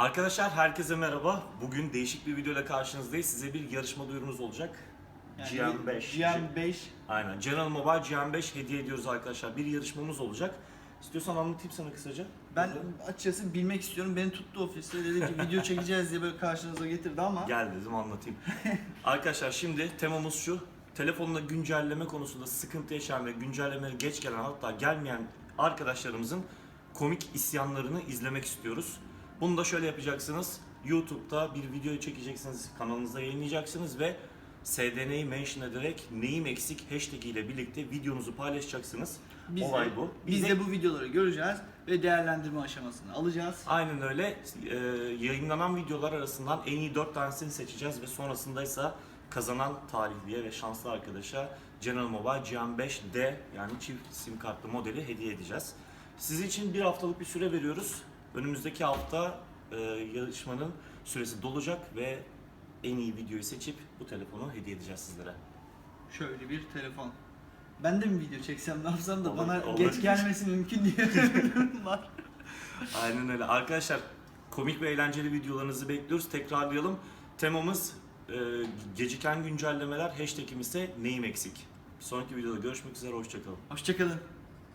Arkadaşlar herkese merhaba. Bugün değişik bir videoyla karşınızdayız. Size bir yarışma duyurumuz olacak. GM5. GM5. Aynen. General Mobile GM5 hediye ediyoruz arkadaşlar. Bir yarışmamız olacak. İstiyorsan anlatayım sana kısaca. Ben açıkçası bilmek istiyorum. Beni tuttu ofiste. Dedi ki video çekeceğiz diye böyle karşınıza getirdi ama Gel dedim anlatayım. Arkadaşlar şimdi temamız şu. Telefonla güncelleme konusunda sıkıntı yaşayan ve güncellemeleri geç gelen hatta gelmeyen arkadaşlarımızın komik isyanlarını izlemek istiyoruz. Bunu da şöyle yapacaksınız. YouTube'da bir video çekeceksiniz, kanalınıza yayınlayacaksınız ve SDN'yi mention ederek neyim eksik hashtag ile birlikte videonuzu paylaşacaksınız. biz, Olay de, bu. biz Bir de bu videoları göreceğiz ve değerlendirme aşamasını alacağız. Aynen öyle. Ee, yayınlanan videolar arasından en iyi 4 tanesini seçeceğiz ve sonrasında ise kazanan talihliye ve şanslı arkadaşa General Mobile GM5D yani çift sim kartlı modeli hediye edeceğiz. Siz için bir haftalık bir süre veriyoruz. Önümüzdeki hafta e, yarışmanın süresi dolacak ve en iyi videoyu seçip bu telefonu hediye edeceğiz sizlere. Şöyle bir telefon. Ben de mi video çeksem ne yapsam da Olur, bana olur. geç gelmesi mümkün diye bir durum var. Aynen öyle. Arkadaşlar komik ve eğlenceli videolarınızı bekliyoruz. Tekrarlayalım. Temamız e, geciken güncellemeler, hashtagimiz ise neyim eksik. Bir sonraki videoda görüşmek üzere, hoşçakalın. Hoşçakalın.